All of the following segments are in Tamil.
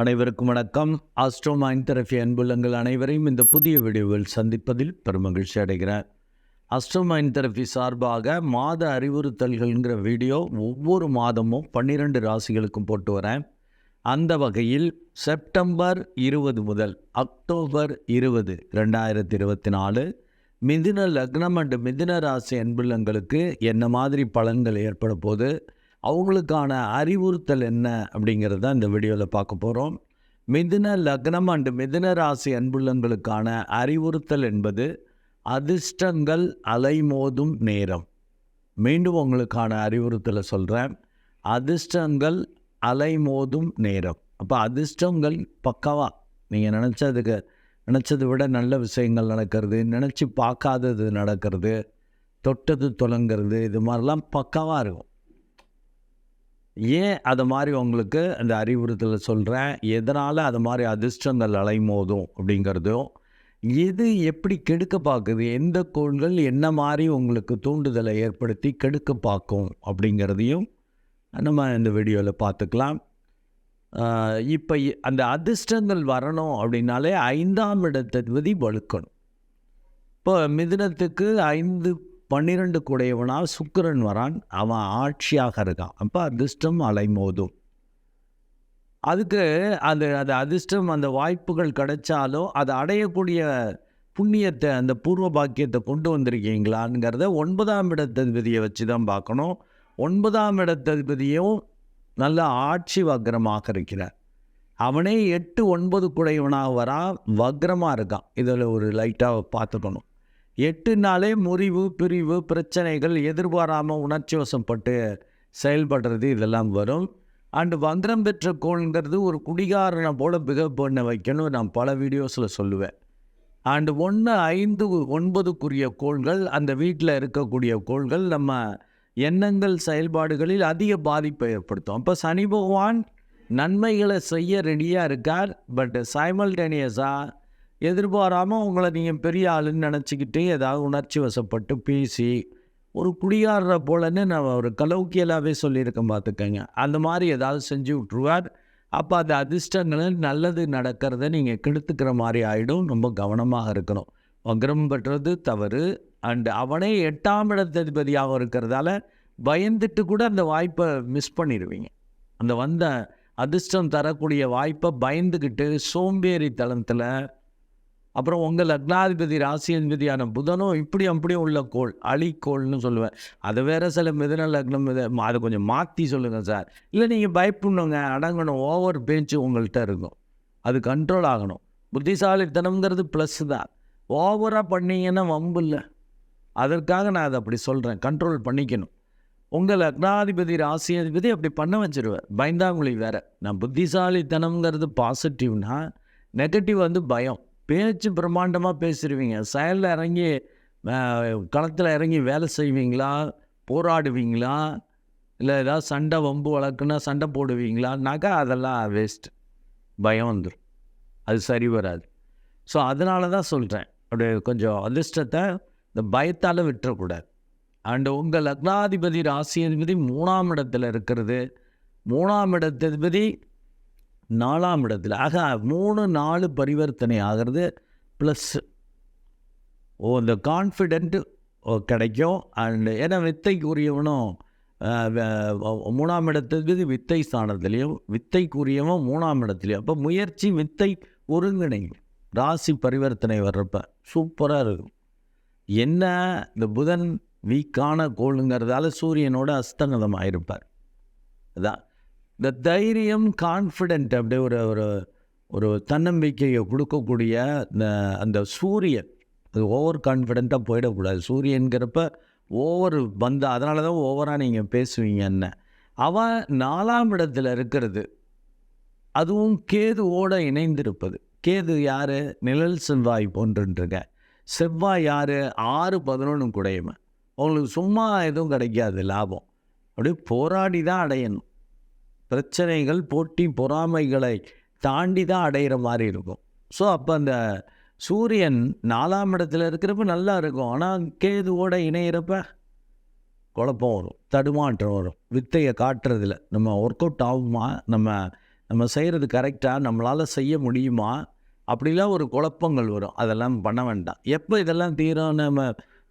அனைவருக்கும் வணக்கம். ஆஸ்ட்ரோ மைண்ட் தெரபி அன்புள்ளங்கள் அனைவரையும் இந்த புதிய வீடியோவில் சந்திப்பதில் பெருமகிழ்ச்சி அடைகிறேன். ஆஸ்ட்ரோ தெரபி சார்பாக மாத அறிவுறுத்தல்கள்ங்கிற வீடியோ ஒவ்வொரு மாதமும் பன்னிரெண்டு ராசிகளுக்கும் போட்டு வரேன். அந்த வகையில் செப்டம்பர் இருபது முதல் அக்டோபர் இருபது ரெண்டாயிரத்தி இருபத்தி நாலு மிதின லக்னம் அண்டு மிதின ராசி அன்புள்ளங்களுக்கு என்ன மாதிரி பலன்கள் ஏற்பட போது அவங்களுக்கான அறிவுறுத்தல் என்ன அப்படிங்கிறத இந்த வீடியோவில் பார்க்க போகிறோம் மிதுன லக்னம் அண்டு மிதுன ராசி அன்புள்ளங்களுக்கான அறிவுறுத்தல் என்பது அதிர்ஷ்டங்கள் அலைமோதும் நேரம். மீண்டும் உங்களுக்கான அறிவுறுத்தலை சொல்கிறேன் அதிர்ஷ்டங்கள் அலைமோதும் நேரம். அப்போ அதிர்ஷ்டங்கள் பக்கவாக நீங்கள் நினச்சதுக்கு நினச்சதை விட நல்ல விஷயங்கள் நடக்கிறது நினச்சி பார்க்காதது நடக்கிறது தொட்டது தொலங்கிறது இது மாதிரிலாம் பக்கவாக இருக்கும். ஏன் அது மாதிரி உங்களுக்கு அந்த அறிவுறுத்தலை சொல்கிறேன் எதனால் அது மாதிரி அதிர்ஷ்டங்கள் அலைமோதும் அப்படிங்கிறதும்? எது எப்படி கெடுக்க பார்க்குது எந்த கோள்கள் என்ன மாதிரி உங்களுக்கு தூண்டுதலை ஏற்படுத்தி கெடுக்க பார்க்கும் அப்படிங்கிறதையும் நம்ம இந்த வீடியோவில் பார்த்துக்கலாம் இப்போ அந்த அதிர்ஷ்டங்கள் வரணும் அப்படின்னாலே ஐந்தாம் இடத்ததிபதி வலுக்கணும். இப்போ மிதினத்துக்கு ஐந்து பன்னிரெண்டு குடையவனால் சுக்கரன் வரான். அவன் ஆட்சியாக இருக்கான். அப்போ அதிர்ஷ்டம் அலைமோதும். அதுக்கு அந்த அது அதிர்ஷ்டம் அந்த வாய்ப்புகள் கிடைச்சாலும் அதை அடையக்கூடிய புண்ணியத்தை அந்த பூர்வ பாக்கியத்தை கொண்டு வந்திருக்கீங்களாங்கிறத ஒன்பதாம் இடத்ததிபதியை வச்சு தான் பார்க்கணும். ஒன்பதாம் இடத்ததிபதியும் நல்ல ஆட்சி வக்ரமாக இருக்கிறார். அவனே எட்டு ஒன்பது குடையவனாக வரா வக்ரமாக இருக்கான். இதில் ஒரு லைட்டாக பார்த்துக்கணும். எட்டு நாளே முறிவு பிரிவு பிரச்சனைகள் எதிர்பாராமல் உணர்ச்சி வசப்பட்டு செயல்படுறது இதெல்லாம் வரும். அண்டு வந்திரம் பெற்ற கோள்ங்கிறது ஒரு குடிகாரனை போல் பிகப் பண்ண வைக்கணும் நான் பல வீடியோஸில் சொல்லுவேன். அண்டு ஒன்று ஐந்து ஒன்பதுக்குரிய கோள்கள் அந்த வீட்டில் இருக்கக்கூடிய கோள்கள் நம்ம எண்ணங்கள் செயல்பாடுகளில் அதிக பாதிப்பை ஏற்படுத்தும். அப்போ சனி பகவான் நன்மைகளை செய்ய ரெடியாக இருக்கார் பட் சைமல்டேனியஸாக எதிர்பாராமல் உங்களை நீங்கள் பெரிய ஆளுன்னு நினச்சிக்கிட்டு ஏதாவது உணர்ச்சி வசப்பட்டு பேசி ஒரு குடியாடுற போலன்னு நான் ஒரு கலவுக்கியலாகவே சொல்லியிருக்கேன் பார்த்துக்கங்க அந்த மாதிரி ஏதாவது செஞ்சு விட்ருவார் அப்போ அந்த அதிர்ஷ்டங்களில் நல்லது நடக்கிறத நீங்கள் கெடுத்துக்கிற மாதிரி ஆகிடும் ரொம்ப கவனமாக இருக்கணும். வக்ரம் பெற்றது தவறு. அண்டு அவனே எட்டாம் இடத்ததிபதியாக இருக்கிறதால பயந்துட்டு கூட அந்த வாய்ப்பை மிஸ் பண்ணிடுவீங்க. அந்த வந்த அதிர்ஷ்டம் தரக்கூடிய வாய்ப்பை பயந்துக்கிட்டு சோம்பேறி தளத்தில் அப்புறம் உங்கள் லக்னாதிபதி ராசியதிபதியான புதனும் இப்படி அப்படியும் உள்ள கோள் அழிக்கோள்னு சொல்லுவேன். அதை வேறு சில மிதன லக்னம் மித அதை கொஞ்சம் மாற்றி சொல்லுங்கள் சார். இல்லை நீங்கள் பயப்படணுங்க அடங்கணும் ஓவர் பேச்சு உங்கள்கிட்ட இருக்கும். அது கண்ட்ரோல் ஆகணும். புத்திசாலித்தனம்ங்கிறது ப்ளஸ் தான். ஓவராக பண்ணீங்கன்னா வம்பு இல்லை. அதற்காக நான் அதை அப்படி சொல்கிறேன் கண்ட்ரோல் பண்ணிக்கணும். உங்கள் லக்னாதிபதி ராசியாதிபதி அப்படி பண்ண வச்சுருவேன் பயந்தாங்குழி வேறு. நான் புத்திசாலித்தனம்ங்கிறது பாசிட்டிவ்னா நெகட்டிவ் வந்து பயம். பேச்சு பிரம்மாண்டமாக பேசிடுவீங்க செயலில் இறங்கி களத்தில் இறங்கி வேலை செய்வீங்களா? போராடுவீங்களா? இல்லை ஏதாவது சண்டை வம்பு வழக்குன்னா சண்டை போடுவீங்களான்னாக்கா அதெல்லாம் வேஸ்ட் பயம் வந்துடும் அது சரி வராது. ஸோ அதனால தான் சொல்கிறேன் அப்படியே கொஞ்சம் அதிர்ஷ்டத்தை இந்த பயத்தால் விட்டுறக்கூடாது. அண்டு உங்கள் லக்னாதிபதி ராசியதிபதி மூணாம் இடத்துல இருக்கிறது. மூணாம் இடத்ததிபதி நாலாம் இடத்துல. ஆக மூணு நாலு பரிவர்த்தனை ஆகிறது ப்ளஸ் ஓ இந்த கான்ஃபிடென்ட்டு கிடைக்கும். அண்டு ஏன்னா வித்தைக்குரியவனும் மூணாம் இடத்துக்கு வித்தை ஸ்தானத்துலேயும் வித்தைக்குரியவன் மூணாம் இடத்துலையும். அப்போ முயற்சி வித்தை ஒருங்கிணை ராசி பரிவர்த்தனை வர்றப்ப சூப்பராக இருக்கும். என்ன? இந்த புதன் வீக்கான கோளுங்கிறதால சூரியனோட அஸ்தங்கதமாக இருப்பார் அதான். இந்த தைரியம் கான்ஃபிடென்ட் அப்படியே ஒரு ஒரு ஒரு தன்னம்பிக்கையை கொடுக்கக்கூடிய இந்த அந்த சூரியன். அது ஓவர் கான்ஃபிடெண்ட்டாக போயிடக்கூடாது. சூரியன்கிறப்ப ஓவர் வந்து அதனால தான் ஓவராக நீங்கள் பேசுவீங்க என்ன. அவன் நாலாம் இடத்துல இருக்கிறது. அதுவும் கேதுவோடு இணைந்திருப்பது. கேது யார்? நிழல் செவ்வாய் போன்றுருங்க செவ்வாய் யார்? ஆறு பதினொன்று குடையுமே அவங்களுக்கு சும்மா எதுவும் கிடைக்காது லாபம். அப்படியே போராடி தான் அடையணும். பிரச்சனைகள் போட்டி பொறாமைகளை தாண்டி தான் அடையிற மாதிரி இருக்கும். ஸோ அப்போ அந்த சூரியன் நாலாம் இடத்துல இருக்கிறப்ப நல்லா இருக்கும். ஆனால் கேதுவோட இணையிறப்ப குழப்பம் வரும் தடுமாற்றம் வரும். வித்தையை காட்டுறதில் நம்ம ஒர்க் அவுட் ஆகுமா? நம்ம நம்ம செய்கிறது கரெக்டாக நம்மளால் செய்ய முடியுமா? அப்படிலாம் ஒரு குழப்பங்கள் வரும். அதெல்லாம் பண்ண வேண்டாம். எப்போ இதெல்லாம் தீரும்? நம்ம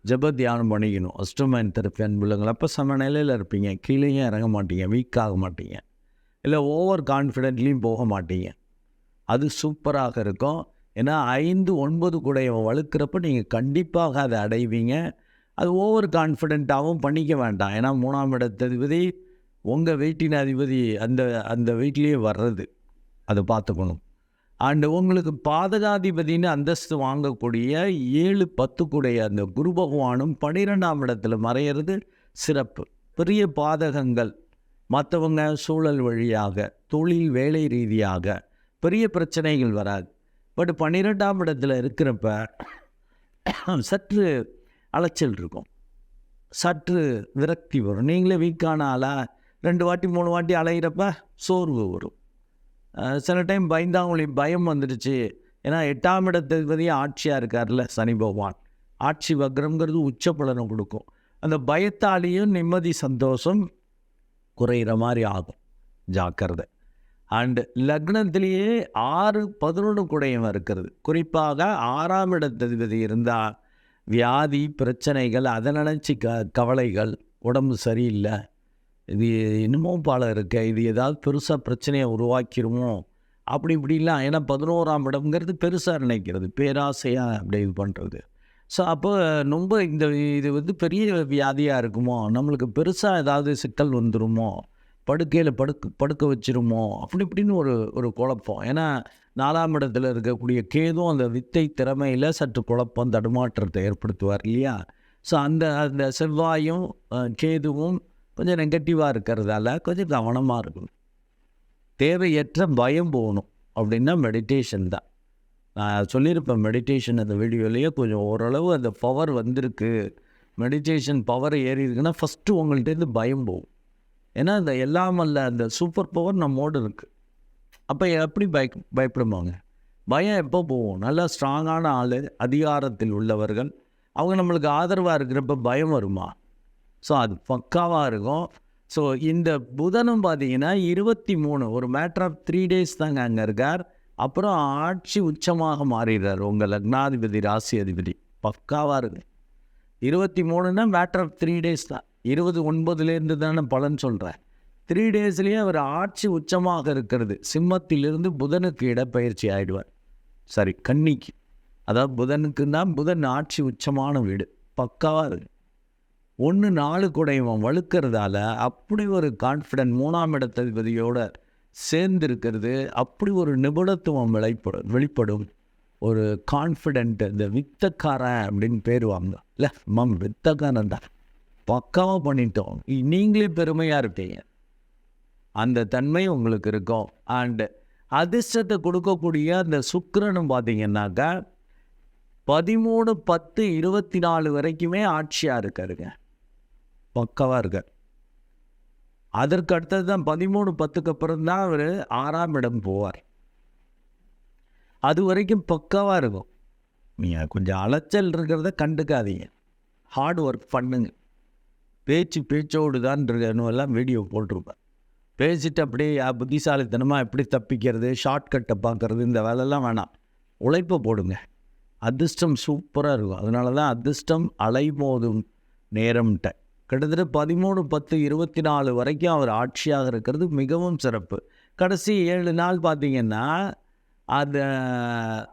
ஜப தியானம் பண்ணிக்கணும். அஷ்டமன் தெரப்பி அன்புள்ளங்கள். அப்போ சம நிலையில் இருப்பீங்க. கீழேயும் இறங்க மாட்டீங்க. வீக் ஆக மாட்டீங்க. இல்லை ஓவர் கான்ஃபிடென்ட்லேயும் போக மாட்டீங்க. அது சூப்பராக இருக்கும். ஏன்னா ஐந்து ஒன்பது கூடைய வழுக்கிறப்ப நீங்கள் கண்டிப்பாக அதை அடைவீங்க. அது ஓவர் கான்ஃபிடென்ட்டாகவும் பண்ணிக்க வேண்டாம். ஏன்னா மூணாம் இடத்ததிபதி உங்கள் வீட்டின் அதிபதி அந்த அந்த வீட்டிலேயே வர்றது. அதை பார்த்துக்கணும். அண்டு உங்களுக்கு பாதகாதிபதின்னு அந்தஸ்து வாங்கக்கூடிய ஏழு பத்து பத்துக்குடைய அந்த குரு பகவானும் பனிரெண்டாம் இடத்துல மறையிறது சிறப்பு. பெரிய பாதகங்கள். மற்றவங்க சூழல் வழியாக தொழில் வேலை ரீதியாக பெரிய பிரச்சனைகள் வராது. பட் பன்னிரெண்டாம் இடத்துல இருக்கிறப்ப சற்று அலைச்சல் இருக்கும். சற்று விரக்தி வரும். நீங்களே வீக்கான ஆளாக ரெண்டு வாட்டி மூணு வாட்டி அலைகிறப்ப சோர்வு வரும். சில டைம் பயந்தாங்களையும் பயம் வந்துடுச்சு. ஏன்னா எட்டாம் இடத்ததிபதி ஆட்சியாக இருக்கார்ல சனி பகவான். ஆட்சி வக்ரம்ங்கிறது உச்ச பலனை கொடுக்கும். அந்த பயத்தாலேயும் நிம்மதி சந்தோஷம் குறையிற மாதிரி ஆகும். ஜாக்கிரதை. அண்டு லக்னத்திலேயே ஆறு பதினொன்று குடையவன் இருக்கிறது. குறிப்பாக ஆறாம் இடத்ததிபதி இருந்தால் வியாதி பிரச்சனைகள் அதை நினச்சி க கவலைகள் உடம்பு சரியில்லை. இது இன்னமும் பல இருக்க இது ஏதாவது பெருசாக பிரச்சனையை உருவாக்கிடுமோ அப்படி இப்படிலாம். ஏன்னா பதினோராம் இடம்ங்கிறது பெருசாக நினைக்கிறது. பேராசையாக அப்படி இது பண்ணுறது ஸோ அப்போ ரொம்ப இந்த இது வந்து பெரிய வியாதியாக இருக்குமோ? நம்மளுக்கு பெருசாக ஏதாவது சிக்கல் வந்துருமோ? படுக்கையில் படுக்க படுக்க வச்சிருமோ? அப்படி இப்படின்னு ஒரு ஒரு குழப்பம். ஏன்னா நாலாம் இடத்துல இருக்கக்கூடிய கேதும் அந்த வித்தை திறமையில் சற்று குழப்பம் தடுமாற்றத்தை ஏற்படுத்துவார் இல்லையா? ஸோ அந்த அந்த செவ்வாயும் கேதுவும் கொஞ்சம் நெகட்டிவாக இருக்கிறதால கொஞ்சம் கவனமாக இருக்கணும். தேவையற்ற பயம் போகணும். அப்படின்னா மெடிடேஷன் தான். நான் சொல்லியிருப்பேன் மெடிடேஷன் அந்த வீடியோலேயே கொஞ்சம் ஓரளவு அந்த பவர் வந்திருக்கு. மெடிடேஷன் பவர் ஏறி இருக்குன்னா ஃபஸ்ட்டு உங்கள்கிட்டேருந்து பயம் போகும். ஏன்னா இந்த எல்லாம் அல்ல அந்த சூப்பர் பவர் நம்மோடு இருக்குது அப்போ எப்படி பய பயப்படுவாங்க? பயம் எப்போ போகும்? நல்லா ஸ்ட்ராங்கான ஆள் அதிகாரத்தில் உள்ளவர்கள். அவங்க நம்மளுக்கு ஆதரவாக இருக்கிறப்ப பயம் வருமா? ஸோ அது பக்காவாக இருக்கும். ஸோ இந்த புதனும் பார்த்தீங்கன்னா இருபத்தி மூணு ஒரு மேட்ரு ஆஃப் த்ரீ டேஸ் தாங்க அங்கே இருக்கார். அப்புறம் ஆட்சி உச்சமாக மாறிடுறார் உங்கள் லக்னாதிபதி ராசி அதிபதி. பக்காவாக இருக்கு. இருபத்தி மூணுன்னா மேட்டர் ஆஃப் த்ரீ டேஸ் தான். இருபது ஒன்பதுலேருந்து தானே பலன் சொல்கிறேன் த்ரீ டேஸ்லேயே அவர் ஆட்சி உச்சமாக இருக்கிறது. சிம்மத்திலிருந்து புதனுக்கு இடப்பெயர்ச்சி ஆகிடுவார் சரி கன்னிக்கு. அதாவது புதனுக்குன்னா புதன் ஆட்சி உச்சமான வீடு. பக்காவாக இருக்கு. ஒன்று நாலு குடையவன் வழுக்கிறதால அப்படி ஒரு கான்ஃபிடென்ட் மூணாம் இடத்ததிபதியோட சேர்ந்திருக்கிறது. அப்படி ஒரு நிபுணத்துவம் வெளிப்படும் வெளிப்படும். ஒரு கான்ஃபிடென்ட் இந்த வித்தக்காரன் அப்படின்னு பேர் வாங்க இல்லை மம் வித்தக்காரன் தான். பக்காவாக பண்ணிட்டோம். நீங்களே பெருமையாக இருப்பீங்க. அந்த தன்மை உங்களுக்கு இருக்கும். அண்டு அதிர்ஷ்டத்தை கொடுக்கக்கூடிய அந்த சுக்கரனும் பார்த்தீங்கன்னாக்கா பதிமூணு பத்து இருபத்தி நாலு வரைக்குமே ஆட்சியாக இருக்காருங்க. பக்கவாக இருக்கார். அதற்கு அடுத்தது தான் பதிமூணு பத்துக்கு அப்புறம் தான் அவர் ஆறாம் இடம் போவார். அது வரைக்கும் பக்காவாக இருக்கும். நீங்கள் கொஞ்சம் அலைச்சல் இருக்கிறத கண்டுக்காதீங்க. ஹார்ட் ஒர்க் பண்ணுங்க. பேச்சு பேச்சோடு தான் எல்லாம் வீடியோ போட்டிருப்பேன். பேசிட்டு அப்படியே புத்திசாலித்தனமாக எப்படி தப்பிக்கிறது? ஷார்ட்கட்டை பார்க்கறது? இந்த வேலைலாம் வேணாம். உழைப்பை போடுங்க. அதிர்ஷ்டம் சூப்பராக இருக்கும். அதனால தான் அதிர்ஷ்டம் அலைமோதும் நேரம்ட்ட. கிட்டத்தட்ட பதிமூணு பத்து இருபத்தி நாலு வரைக்கும் அவர் ஆட்சியாக இருக்கிறது மிகவும் சிறப்பு. கடைசி ஏழு நாள் பார்த்தீங்கன்னா அந்த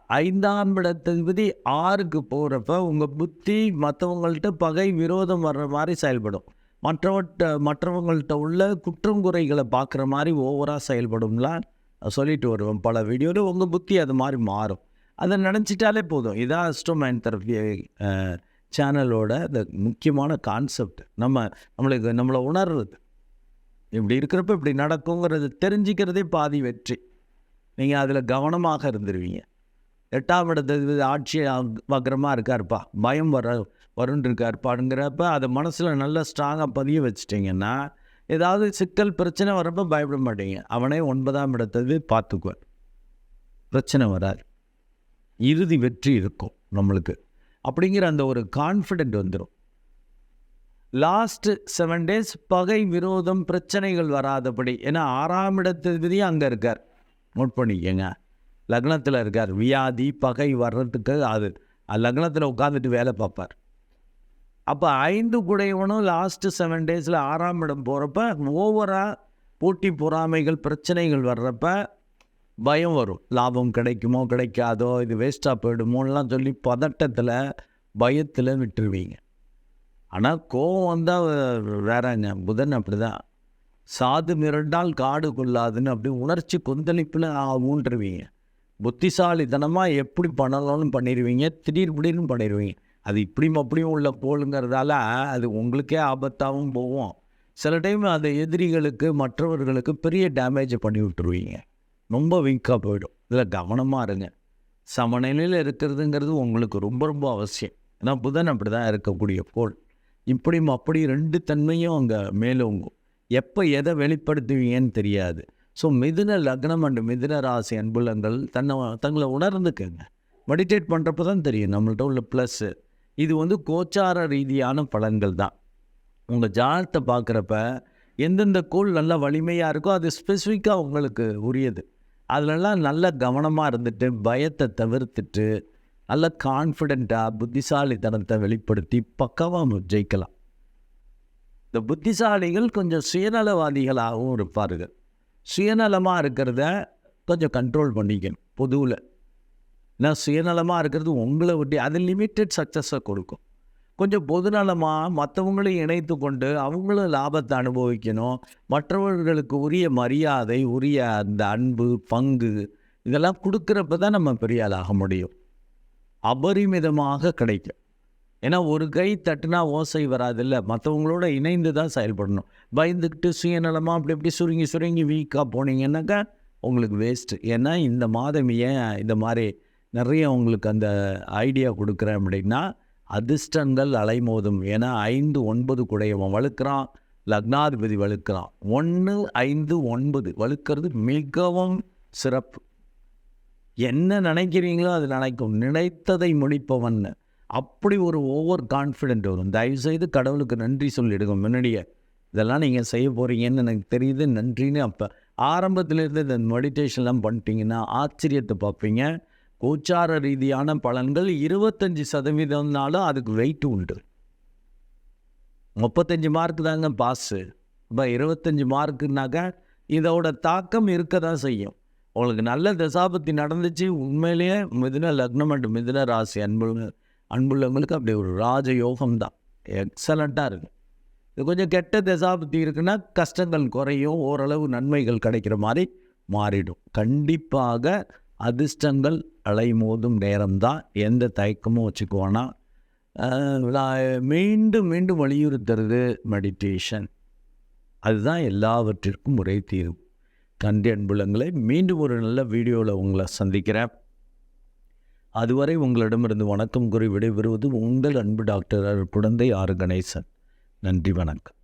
ஐந்தாம் இடத்ததிபதி ஆறுக்கு போகிறப்ப உங்கள் புத்தி மற்றவங்கள்ட்ட பகை விரோதம் வர்ற மாதிரி செயல்படும். மற்றவட்ட மற்றவங்கள்ட்ட உள்ள குற்றம் குறைகளை பார்க்குற மாதிரி ஓவராக செயல்படும்லாம் சொல்லிட்டு வருவோம் பல வீடியோவில் உங்கள் புத்தி அது மாதிரி மாறும். அதை நினச்சிட்டாலே போதும். இதான் அஸ்ட்ரோமைன் தெரப்பி சேனலோட இந்த முக்கியமான கான்செப்ட் நம்ம நம்மளுக்கு நம்மளை உணர்றது. இப்படி இருக்கிறப்ப இப்படி நடக்குங்கிறது தெரிஞ்சுக்கிறதே பாதி வெற்றி. நீங்கள் அதில் கவனமாக இருந்துருவீங்க. எட்டாம் இடத்து ஆட்சி வக்கரமாக இருக்காருப்பா. பயம் வர வருன்னு இருக்காருப்பாடுங்கிறப்ப அதை மனசில் நல்லா ஸ்ட்ராங்காக பதிய வச்சிட்டிங்கன்னா ஏதாவது சிக்கல் பிரச்சனை வரப்போ பயப்பட மாட்டீங்க. அவனே ஒன்பதாம் இடத்தது பார்த்துக்குவார். பிரச்சனை வராது. இறுதி வெற்றி இருக்கும் நம்மளுக்கு. அப்படிங்கிற அந்த ஒரு கான்ஃபிடென்ட் வந்துடும் லாஸ்ட்டு செவன் டேஸ் பகை விரோதம் பிரச்சனைகள் வராதபடி. ஏன்னா ஆறாம் இடத்திலேயே அங்கே இருக்கார். நோட் பண்ணிக்கங்க. லக்னத்தில் இருக்கார். வியாதி பகை வர்றதுக்கு அது. லக்னத்தில் உட்காந்துட்டு வேலை பார்ப்பார். அப்போ ஐந்து குடையவனும் லாஸ்ட்டு செவன் டேஸில் ஆறாம் இடம் போகிறப்ப ஓவராக போட்டி பொறாமைகள் பிரச்சனைகள் வர்றப்ப பயம் வரும். லாபம் கிடைக்குமோ கிடைக்காதோ இது வேஸ்ட்டாக போயிடுமோலாம் சொல்லி பதட்டத்தில் பயத்தில் விட்டுருவீங்க. ஆனால் கோவம் வந்தால் வேறங்க புதன் அப்படி தான் சாது மிரண்டால் காடு கொள்ளாதுன்னு அப்படி உணர்ச்சி கொந்தளிப்பில் ஊன்றுவீங்க. புத்திசாலித்தனமாக எப்படி பண்ணணும்னு பண்ணிடுவீங்க திடீர் திடீர்னு பண்ணிடுவீங்க அது இப்படியும் அப்படியும் உள்ள கோளுங்கிறதால அது உங்களுக்கே ஆபத்தாகவும் போகும். சில டைம் அந்த எதிரிகளுக்கு மற்றவர்களுக்கு பெரிய டேமேஜ் பண்ணி விட்டுருவீங்க. ரொம்ப வீக்காக போயிடும். இதில் கவனமாக இருங்க. சமநிலையில் இருக்கிறதுங்கிறது உங்களுக்கு ரொம்ப ரொம்ப அவசியம். ஏன்னா புதன் அப்படி தான் இருக்கக்கூடிய கோள். இப்படியும் அப்படி ரெண்டு தன்மையும் அங்கே மேலோங்கும் எப்போ எதை வெளிப்படுத்துவீங்கன்னு தெரியாது. ஸோ மிதுன லக்னம் அண்டு மிதுன ராசி அன்புலங்கள் தன்னை தங்களை உணர்ந்துக்கங்க. மெடிடேட் பண்ணுறப்ப தான் தெரியும். நம்மள்ட்ட உள்ள ப்ளஸ்ஸு இது வந்து கோச்சார ரீதியான பலன்கள் தான். உங்கள் ஜாதத்தை பார்க்குறப்ப எந்தெந்த கோள் நல்ல வலிமையாக இருக்கோ அது ஸ்பெசிஃபிக்காக உங்களுக்கு உரியது. அதிலெல்லாம் நல்ல கவனமாக இருந்துட்டு பயத்தை தவிர்த்துட்டு நல்ல கான்ஃபிடெண்ட்டாக புத்திசாலித்தனத்தை வெளிப்படுத்தி பக்கமாக ஜெயிக்கலாம். இந்த புத்திசாலிகள் கொஞ்சம் சுயநலவாதிகளாகவும் இருப்பார்கள். சுயநலமாக இருக்கிறத கொஞ்சம் கண்ட்ரோல் பண்ணிக்கணும் பொதுவில். ஏன்னா சுயநலமாக இருக்கிறது உங்களை ஒட்டி அது லிமிட்டெட் சக்ஸஸை கொடுக்கும். கொஞ்சம் பொதுநலமாக மற்றவங்களையும் இணைத்து கொண்டு அவங்களும் லாபத்தை அனுபவிக்கணும். மற்றவர்களுக்கு உரிய மரியாதை உரிய அந்த அன்பு பங்கு இதெல்லாம் கொடுக்குறப்ப தான் நம்ம பெரிய ஆளாக முடியும். அபரிமிதமாக கிடைக்கும். ஏன்னா ஒரு கை தட்டுனா ஓசை வராதில்ல. மற்றவங்களோட இணைந்து தான் செயல்படணும். பயந்துக்கிட்டு சுயநலமாக அப்படி இப்படி சுருங்கி சுருங்கி வீக்காக போனீங்கன்னாக்கா உங்களுக்கு வேஸ்ட்டு ஏன்னா இந்த மாதம் ஏன் இந்த மாதிரி நிறைய உங்களுக்கு அந்த ஐடியா கொடுக்குறேன் அப்படின்னா அதிர்ஷ்டங்கள் அலைமோதும் ஏன்னா ஐந்து ஒன்பது குடையவன் வழுக்கிறான் லக்னாதிபதி வழுக்கிறான். ஒன்று ஐந்து ஒன்பது வழுக்கிறது மிகவும் சிறப்பு. என்ன நினைக்கிறீங்களோ அது நினைக்கும். நினைத்ததை முடிப்பவன். அப்படி ஒரு ஓவர் கான்ஃபிடென்ட் வரும். தயவுசெய்து கடவுளுக்கு நன்றி சொல்லிடுங்க. முன்னாடியே இதெல்லாம் நீங்கள் செய்ய போகிறீங்கன்னு எனக்கு தெரியுது. நன்றின்னு அப்போ ஆரம்பத்திலேருந்து இந்த மெடிடேஷன்லாம் பண்ணிட்டீங்கன்னா ஆச்சரியத்தை பார்ப்பீங்க. கோச்சார ரீதியான பலன்கள் இருபத்தஞ்சி சதவீதம்னாலும் அதுக்கு வெயிட் உண்டு. முப்பத்தஞ்சு மார்க் தாங்க பாஸு இப்போ இருபத்தஞ்சி மார்க்குனாக்கா இதோட தாக்கம் இருக்க தான் செய்யும். உங்களுக்கு நல்ல தசாபத்தி நடந்துச்சு உண்மையிலேயே மிதுன லக்னம் அண்ட் மிதுன ராசி அன்புள்ள அன்புள்ளவங்களுக்கு அப்படி ஒரு ராஜ யோகம் தான். எக்ஸலண்ட்டாக இருக்கு. இது கொஞ்சம் கெட்ட தசாபத்தி இருக்குன்னா கஷ்டங்கள் குறையும் ஓரளவு நன்மைகள் கிடைக்கிற மாதிரி மாறிடும். கண்டிப்பாக அதிர்ஷ்டங்கள் அலைமோதும் நேரம்தான் எந்த தயக்கமும் வச்சுக்குவோன்னா மீண்டும் மீண்டும் வலியுறுத்துறது மெடிடேஷன் அதுதான் எல்லாவற்றிற்கும் ஒரே தீர்வு. கண்டி அன்புலங்களை மீண்டும் ஒரு நல்ல வீடியோவில் உங்களை சந்திக்கிறேன். அதுவரை உங்களிடமிருந்து வணக்கம் கூறி விடைபெறுவது உங்கள் அன்பு டாக்டர் குழந்தை ஆறு கணேசன். நன்றி வணக்கம்.